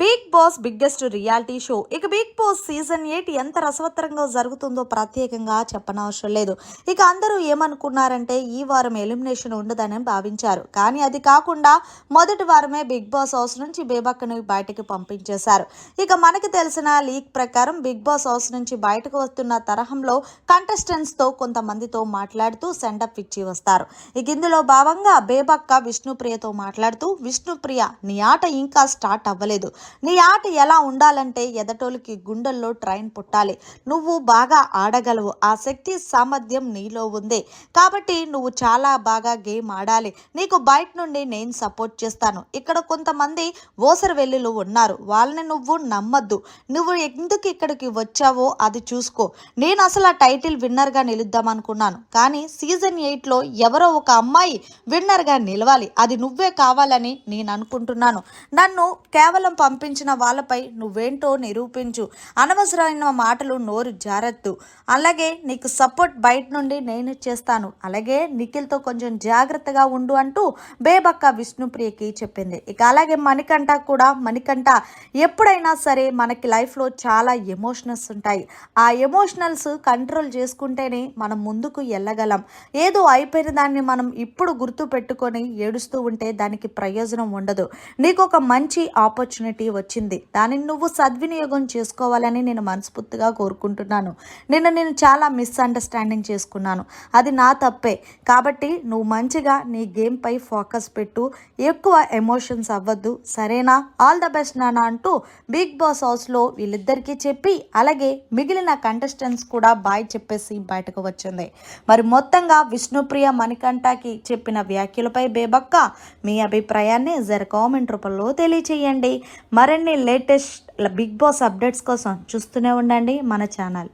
Bigg Boss biggest reality show. ఇక Bigg Boss season eight ఎంత రసవత్తరంగా జరుగుతుందో ప్రత్యేకంగా చెప్పనవసరం లేదు. ఇక అందరూ ఏమనుకున్నారంటే ఈ వారం ఎలిమినేషన్ ఉండదని భావించారు. కానీ అది కాకుండా మొదటి వారమే బిగ్ బాస్ హౌస్ నుంచి బేబక్కను బయటకు పంపించేశారు. ఇక మనకి తెలిసిన లీక్ ప్రకారం బిగ్ బాస్ హౌస్ నుంచి బయటకు వస్తున్న తరహంలో కంటెస్టెంట్స్తో కొంతమందితో మాట్లాడుతూ సెండప్ ఇచ్చి వస్తారు. ఇక ఇందులో భాగంగా బేబక్క విష్ణుప్రియతో మాట్లాడుతూ విష్ణుప్రియ నీ ఆట ఇంకా స్టార్ట్ అవ్వలేదు. నీ ఆట ఎలా ఉండాలంటే ఎదటోలికి గుండెల్లో ట్రైన్ పుట్టాలి. నువ్వు బాగా ఆడగలవు. ఆ శక్తి సామర్థ్యం నీలో ఉంది. కాబట్టి నువ్వు చాలా బాగా గేమ్ ఆడాలి. నీకు బయట నుండి నేను సపోర్ట్ చేస్తాను. ఇక్కడ కొంతమంది ఓసర వెల్లులు ఉన్నారు. వాళ్ళని నువ్వు నమ్మద్దు. నువ్వు ఎందుకు ఇక్కడికి వచ్చావో అది చూసుకో. నేను అసలు ఆ టైటిల్ విన్నర్గా నిలుద్దాం అనుకున్నాను. కానీ సీజన్ ఎయిట్లో ఎవరో ఒక అమ్మాయి విన్నర్గా నిలవాలి. అది నువ్వే కావాలని నేను అనుకుంటున్నాను. నన్ను కేవలం పంపించిన వాళ్ళపై నువ్వేంటో నిరూపించు. అనవసరమైన మాటలు నోరు జారద్దు. అలాగే నీకు సపోర్ట్ బయట నుండి నేను చేస్తాను. అలాగే నిఖిల్తో కొంచెం జాగ్రత్తగా ఉండు అంటూ బేబక్క విష్ణుప్రియకి చెప్పింది. ఇక అలాగే మణికంఠ కూడా మణికంఠ ఎప్పుడైనా సరే మనకి లైఫ్లో చాలా ఎమోషనల్స్ ఉంటాయి. ఆ ఎమోషనల్స్ కంట్రోల్ చేసుకుంటేనే మనం ముందుకు వెళ్ళగలం ఏదో అయిపోయిన దాన్ని మనం ఇప్పుడు గుర్తు పెట్టుకొని ఏడుస్తూ ఉంటే దానికి ప్రయోజనం ఉండదు. నీకు ఒక మంచి ఆపర్చునిటీ వచ్చింది. దానిని నువ్వు సద్వినియోగం చేసుకోవాలని నేను మనస్ఫూర్తిగా కోరుకుంటున్నాను. నిన్న నేను చాలా మిస్అండర్స్టాండింగ్ చేసుకున్నాను. అది నా తప్పే. కాబట్టి నువ్వు మంచిగా నీ గేమ్పై ఫోకస్ పెట్టు. ఎక్కువ ఎమోషన్స్ అవ్వద్దు. సరేనా? ఆల్ ద బెస్ట్ నానా అంటూ బిగ్ బాస్ హౌస్లో వీళ్ళిద్దరికీ చెప్పి అలాగే మిగిలిన కంటెస్టెంట్స్ కూడా బాయ్ చెప్పేసి బయటకు వచ్చింది. మరి మొత్తంగా విష్ణుప్రియ మణికంఠకి చెప్పిన వ్యాఖ్యలపై బేబక్క మీ అభిప్రాయాన్ని జర కామెంట్ రూపంలో తెలియచేయండి. మరిన్ని లేటెస్ట్ బిగ్ బాస్ అప్డేట్స్ కోసం చూస్తూనే ఉండండి మన ఛానల్.